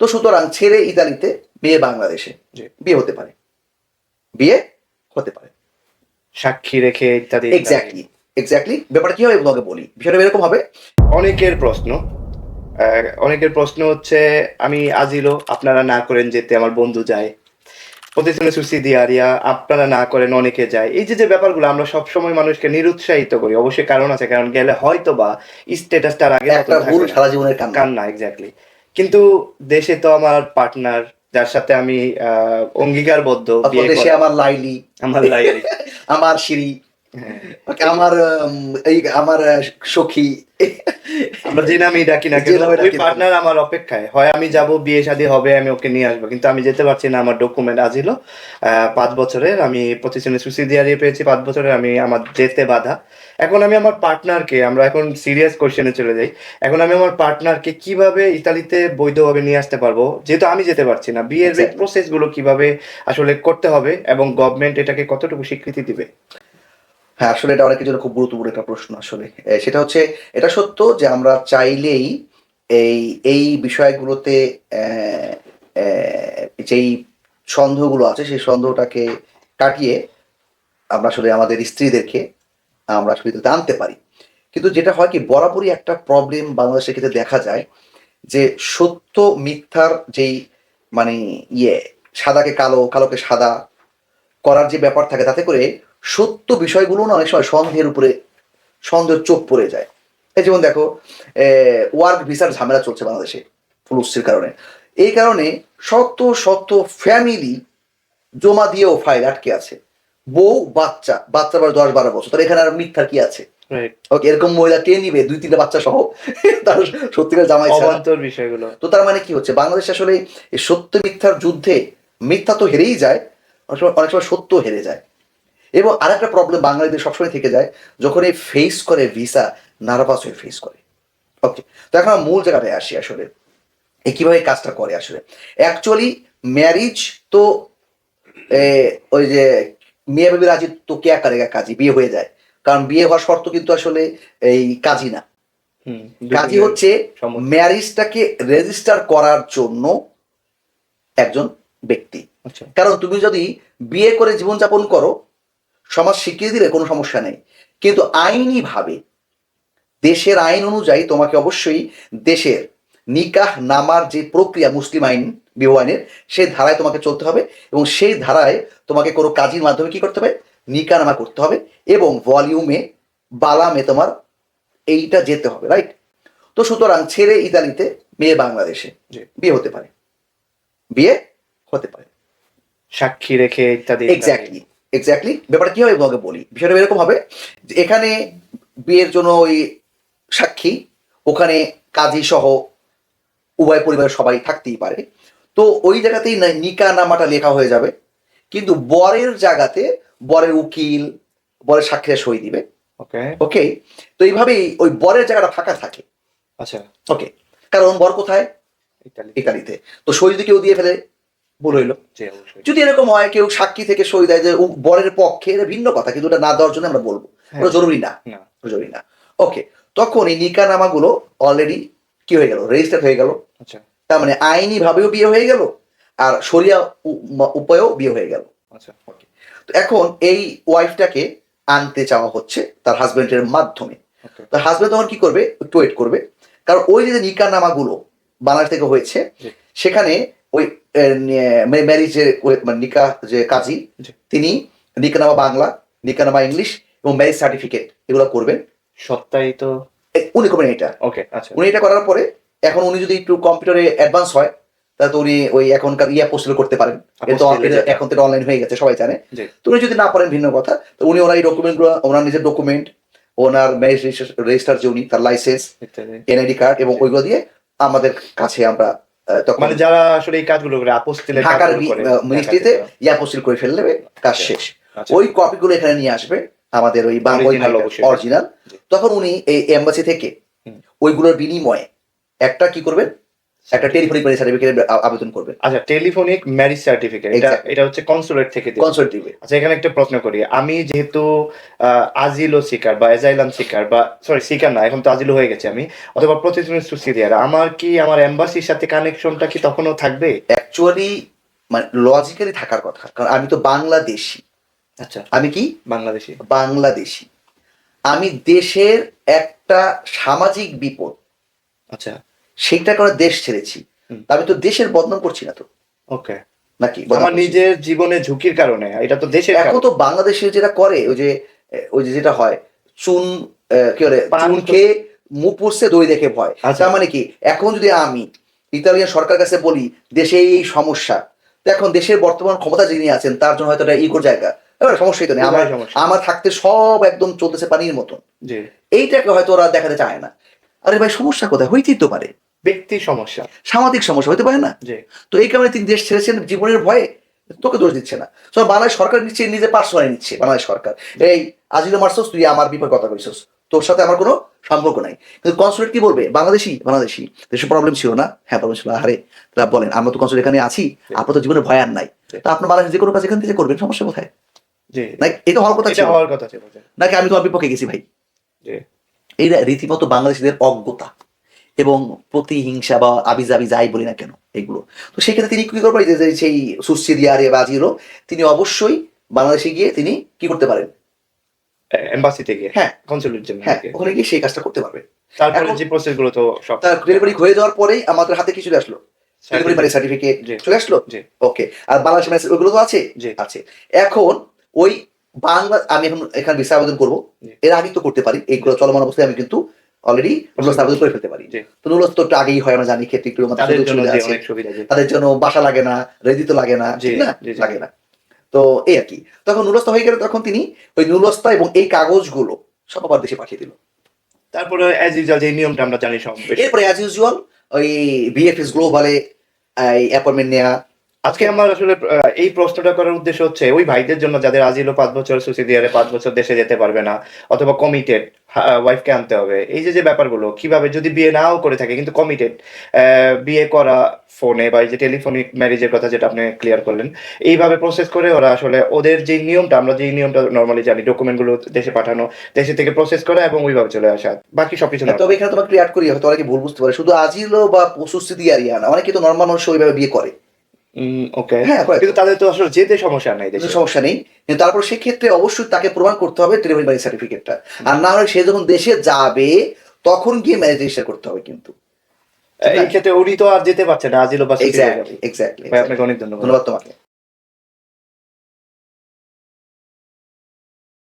তো সুতরাং ছেলে ইতালিতে মেয়ে বাংলাদেশে বিয়ে হতে পারে। বিয়ে হতে পারে। সাক্ষী রেখে ইত্যাদি। এক্স্যাক্টলি এক্স্যাক্টলি ব্যাপারটা কি হবে তোমাকে বলি। বিষয়টা এরকম হবে। অনেকের প্রশ্ন। অনেকের প্রশ্ন হচ্ছে আমি আজিলো আপনারা না করেন যেতে আমার বন্ধু যায়। প্রতিষ্ঠানে সুসিদিয়ারিয়া আপনারা না করেন অনেকে যায়। এই যে যে ব্যাপারগুলো আমরা সব সময় মানুষকে নিরুৎসাহিত করি অবশ্যই কারণ আছে। কারণ গেলে হয়তো বা স্ট্যাটাসটার আগে মতো একটা ভুল সারা জীবনের কান্না। এক্স্যাক্টলি কিন্তু দেশে তো আমার পার্টনার যার সাথে আমি অঙ্গীকারবদ্ধ দেশে আমার লাইলি। আমার লাইফে আমার সিঁড়ি আমার এই আমার সখী। আমরা যে নামই ডাকি না পার্টনার আমার অপেক্ষায়। হয় আমি যাব বিয়ে শাদী হবে আমি ওকে নিয়ে আসব কিন্তু আমি যেতে পারছি না আমার ডকুমেন্ট আজিল পাঁচ বছরের আমি প্রতিষ্ঠানে সুসিডিয়ারি পেয়েছি পাঁচ বছরের আমি আমার যেতে বাধা। এখন আমি আমার পার্টনারকে আমরা এখন সিরিয়াস কোশ্চেনে চলে যাই। এখন আমি আমার পার্টনারকে কীভাবে ইতালিতে বৈধভাবে নিয়ে আসতে পারব? যেহেতু আমি যেতে পারছি না। বিয়ের Exactly. প্রসেসগুলো কীভাবে আসলে করতে হবে এবং গভর্নমেন্ট এটাকে কতটুকু স্বীকৃতি দিবে? হ্যাঁ আসলে এটা অনেকের জন্য খুব গুরুত্বপূর্ণ একটা প্রশ্ন আসলে। সেটা হচ্ছে এটা সত্য যে আমরা চাইলেই এই এই বিষয়গুলোতে যেই সন্দেহগুলো আছে সেই সন্দেহটাকে কাটিয়ে আমরা আসলে আমাদের স্ত্রীদেরকে আমরা আসলে আনতে পারি। কিন্তু যেটা হয় কি, বরাবরই একটা প্রবলেম বাংলাদেশের ক্ষেত্রে দেখা যায় যে, সত্য মিথ্যার যেই মানে ইয়ে সাদাকে কালো, কালোকে সাদা করার যে ব্যাপার থাকে তাতে করে সত্য বিষয়গুলো না অনেক সময় সন্দেহের উপরে, সন্দেহের চোখ পড়ে যায়। এই যেমন দেখো ওয়ার্ক ভিসার ঝামেলা চলছে বাংলাদেশে ফুলুসির কারণে। এই কারণে শত শত ফ্যামিলি জমা দিয়েও ফাইল আটকে আছে। বউ বাচ্চা বাচ্চা বয়স দশ বারো বছর তার এখানে আর মিথ্যার কি আছে? ওকে এরকম মহিলা কে নিবে? দুই তিনটা বাচ্চা সহ? তার সত্যিকার জামাই অবান্তর বিষয়গুলো। তো তার মানে কি হচ্ছে? বাংলাদেশ আসলে এই সত্য মিথ্যার যুদ্ধে মিথ্যা তো হেরেই যায় অনেক সময় অনেক সময় সত্য হেরে যায়। এবং আরেকটা প্রবলেম বাঙালিদের সবসময় থেকে যায় যখন এই ফেস করে ভিসা নার্ভাস হয়ে ফেস করে। ওকে তো এখন মূল জায়গাটায় আসি আসলে। এই কীভাবে কাজটা করে আসলে? অ্যাকচুয়ালি ম্যারিজ তো এ, ওই যে মেয়ে বেবি রাজি তো কে করেগা কাজী? বিয়ে হয়ে যায়। কারণ বিয়ে হওয়ার শর্ত কিন্তু আসলে এই কাজী না। কাজী হচ্ছে। ম্যারিজটাকে রেজিস্টার করার জন্য একজন ব্যক্তি। আচ্ছা। কারণ তুমি যদি বিয়ে করে জীবনযাপন করো সমাজ স্বীকৃতি দিলে কোনো সমস্যা নেই। কিন্তু আইনি ভাবে দেশের আইন অনুযায়ী তোমাকে অবশ্যই দেশের নিকাহ নামার যে প্রক্রিয়া মুসলিম আইন বিবাহ আইনের সেই ধারায় তোমাকে চলতে হবে এবং সেই ধারায় তোমাকে কোনো কাজের মাধ্যমে কি করতে হবে? নিকা নামা করতে হবে এবং ভলিউমে বালামে তোমার এইটা যেতে হবে রাইট তো সুতরাং ছেলে ইতালিতে মেয়ে বাংলাদেশে। বিয়ে হতে পারে। বিয়ে হতে পারে। সাক্ষী রেখে ইত্যাদি ইত্যাদি। এক্স্যাক্টলি এক্স্যাক্টলি ব্যাপারটা কি হবে তোমাকে বলি। বিষয়টা এরকম হবে যে এখানে বিয়ের জন্য ওই সাক্ষী ওখানে কাজী সহ উভয় পরিবারের সবাই থাকতেই পারে। তো ওই জায়গাতেই নিকা নামাটা লেখা হয়ে যাবে। কিন্তু বরের জায়গাতে বরের উকিল বরের সাক্ষীরা সই দিবে। ওকে। ওকে? তো এইভাবেই ওই বরের জায়গাটা ফাঁকা থাকে। আচ্ছা। ওকে? কারণ বর কোথায়? ইতালি ইতালিতে। তো সই যদি কেউ দিয়ে ফেলে ভুল হইল। যদি এরকম হয় কেউ সাক্ষী থেকে সই দেয় যে বরের পক্ষে এটা ভিন্ন কথা কিন্তু ওটা না দেওয়ার জন্য আমরা বলব। হ্যাঁ। ওটা জরুরি না। না। জরুরি না। ওকে? তখন এই নিকা নামাগুলো অলরেডি কি হয়ে গেল? রেজিস্টার হয়ে গেল। আচ্ছা। তার মানে আইনি ভাবেও বিয়ে হয়ে গেল আর সরিয়া উপায়েও বিয়ে হয়ে গেল। আচ্ছা তো এখন এই ওয়াইফটাকে আনতে চাওয়া হচ্ছে তার হাজবেন্ডের মাধ্যমে। তার হাজবেন্ড তখন কি করবে? একটু ওয়েট করবে। কারণ ওই যে নিকা নামাগুলো বাংলাদেশ থেকে হয়েছে সেখানে ওই ম্যারিজের মানে নিকা যে কাজী। তিনি নিকানামা বাংলা নিকানামা ইংলিশ এবং ম্যারিজ সার্টিফিকেট এগুলো করবেন। সত্যায়িত এ, উনি করবেন এটা। ওকে আচ্ছা। উনি এটা করার পরে এখন উনি যদি একটু কম্পিউটারে অ্যাডভান্স হয় তাহলে তো উনি ওই এখনকার ইয়া পোস্টেল করতে পারেন। এটা। এখন তো অনলাইন হয়ে গেছে সবাই জানে। তো উনি যদি না পারেন ভিন্ন কথা। তো উনি ওনার এই ডকুমেন্টগুলো ওনার নিজের ডকুমেন্ট ওনার ম্যারেজ রেজিস্টার যে উনি তার লাইসেন্স এনআইডি কার্ড এবং ওইগুলো দিয়ে আমাদের কাছে আমরা মানে যারা আসলে এই কাজগুলো করে আপোস্তিলে ঢাকার মিনিস্ট্রিতে ইয়া পোস্টিল করে ফেললে কাজ শেষ। আচ্ছা। ওই কপিগুলো এখানে নিয়ে আসবে আমাদের ওই অবশ্যই। অরিজিনাল তখন উনি এই এম্বাসি থেকে ওইগুলোর বিনিময়ে একটা কি করবেন একটা টেলিফোনিক ম্যারেজ সার্টিফিকেট আবেদন করবে। আচ্ছা টেলিফোনিক ম্যারেজ সার্টিফিকেট এটা এটা হচ্ছে কনসুলেট থেকে দেবে। কনসার্ট দিবে। আচ্ছা এখানে একটা প্রশ্ন করি। আমি যেহেতু আজিলো শিকার বা এজাইলাম শিকার বা সরি শিকার না এখন তো আজিলো হয়ে গেছে আমি অথবা প্রতিদিন সুসিডিয়ার আমার কি আমার এম্বাসির সাথে কানেকশনটা কি তখনও থাকবে? অ্যাকচুয়ালি মানে লজিক্যালি থাকার কথা কারণ আমি তো বাংলাদেশি। আচ্ছা। আমি কি? বাংলাদেশি। বাংলাদেশি। আমি দেশের একটা সামাজিক বিপদ আচ্ছা সেইটা করে দেশ ছেড়েছি। আমি তো দেশের বদনাম করছি না তো। ওকে। নাকি? আমার নিজের জীবনে ঝুঁকির কারণে এটা তো দেশের এখন তো বাংলাদেশে যেটা করে ওই যে ওই যে যেটা হয় চুন কি বলে চুন খেয়ে মুখ পুষছে দই দেখে ভয়। আচ্ছা। তার মানে কি এখন যদি আমি ইতালিয়ান সরকার কাছে বলি দেশে এই সমস্যা তো এখন দেশের বর্তমান ক্ষমতা যিনি আছেন তার জন্য হয়তো এটা ইগোর জায়গা। সমস্যাই তো নেই আমার আমার থাকতে সব একদম চলতেছে পানির মতন। এইটাকে হয়তো ওরা দেখাতে চায় না। আরে ভাই সমস্যা কোথায়? হইতেই তো পারে। ব্যক্তি সমস্যা। সামাজিক সমস্যা হইতে পারে না? তো এই কারণে তিনি দেশ ছেড়েছেন জীবনের ভয়ে তোকে দোষ দিচ্ছে না। তো বাংলাদেশ সরকার নিচ্ছে নিজে পার্সোনালি নিচ্ছে বাংলাদেশ সরকার। এই আজিলো মারছস তুই আমার বিপদ কথা কইছস তোর সাথে আমার কোনো সম্পর্ক নাই। কিন্তু কনসুলেট কি বলবে? বাংলাদেশি? বাংলাদেশি। দেশের প্রবলেম ছিল না? হ্যাঁ প্রবলেম ছিল। আরে তারা বলেন আমরা তো কনসুলেট এখানে আছি আপনার তো জীবনে ভয় আর নাই। তা আপনার বাংলাদেশ যে কোনো কাজ এখান থেকে করবেন? সমস্যা কোথায়? এটা হওয়ার কথা ছিল? হওয়ার কথা ছিল নাকি আমি তোমার বিপক্ষে গেছি ভাই? এইটা রীতিমতো বাংলাদেশিদের অজ্ঞতা এবং প্রতিহিংসা বা আবিজাবি যাই বলি না কেন এগুলো। তো সেক্ষেত্রে তিনি কি করবেন? যে সেই সুসিদিয়ারে বা আজিরো তিনি অবশ্যই বাংলাদেশে গিয়ে তিনি কি করতে পারেন? এম্বাসিতে গিয়ে? হ্যাঁ। কনসুলেট হ্যাঁ ওখানে গিয়ে সেই কাজটা করতে পারবে। তারপরে যে প্রসেসগুলো তো সব তার ডেলিভারি হয়ে যাওয়ার পরেই আমাদের হাতে কি চলে আসলো? ডেলিভারি মানে সার্টিফিকেট চলে আসলো। ওকে আর বাংলাদেশ ওগুলো তো আছে। আছে। এখন ওই বাংলা আমি এখন এখানে ভিসা আবেদন করব। এর আগে তো করতে পারি। এইগুলো চলমান অবস্থায় আমি কিন্তু অলরেডি নুলস আবেদন করে ফেলতে পারি। তো নুলস তো আগেই হয় আমরা জানি ক্ষেত্রে একটু তাদের জন্য বাসা লাগে না রেজিত লাগে না। লাগে না। তো এই আর কি। তখন নুলস্তা হয়ে গেলে তখন তিনি ওই নুলস্তা এবং এই কাগজগুলো সব আবার দেশে পাঠিয়ে দিল। তারপরে অ্যাজ ইউজুয়াল যে নিয়মটা আমরা জানি সব এরপরে অ্যাজ ইউজুয়াল ওই বিএফএস গ্লোবালে এই অ্যাপয়েন্টমেন্ট নেওয়া আজকে আমার আসলে এই প্রশ্নটা করার উদ্দেশ্য হচ্ছে, ওই ভাইদের জন্য যাদের আজিলো পাঁচ বছর সুসিডিয়ারে, পাঁচ বছর দেশে যেতে পারবে না, অথবা কমিটেড ওয়াইফকে আনতে হবে। এই যে যে ব্যাপারগুলো, কীভাবে যদি বিয়ে নাও করে থাকে, কিন্তু কমিটেড বিয়ে করা ফোনে বা এই যে টেলিফোনিক ম্যারেজের কথা যেটা আপনি ক্লিয়ার করলেন, এইভাবে প্রসেস করে ওরা আসলে ওদের যে নিয়মটা, আমরা যে নিয়মটা নর্মালি জানি ডকুমেন্টগুলো দেশে পাঠানো, দেশে থেকে প্রসেস করা এবং ওইভাবে চলে আসা, বাকি সবকিছু না তবে এখানে তোমাকে ক্রিয়েট করি হয়তো অনেকে ভুল বুঝতে পারে, শুধু আজিলো বা সুস্থিতি আরিয়া না অনেকে তো নর্মাল মানুষ ওইভাবে বিয়ে করে। ওকে হ্যাঁ, কিন্তু তাদের তো আসলে যেতে সমস্যা নাই সমস্যা নেই। কিন্তু তারপর সেক্ষেত্রে অবশ্যই তাকে প্রমাণ করতে হবে ম্যারেজ সার্টিফিকেটটা আর না হলে সে যখন দেশে যাবে তখন গিয়ে ম্যারেজ রেজিস্টার করতে হবে কিন্তু। এই ক্ষেত্রে উনি তো আর যেতে পারছে না আজিলো বা। এক্স্যাক্টলি এক্স্যাক্টলি ভাই আপনাকে অনেক ধন্যবাদ। ধন্যবাদ তোমাকে।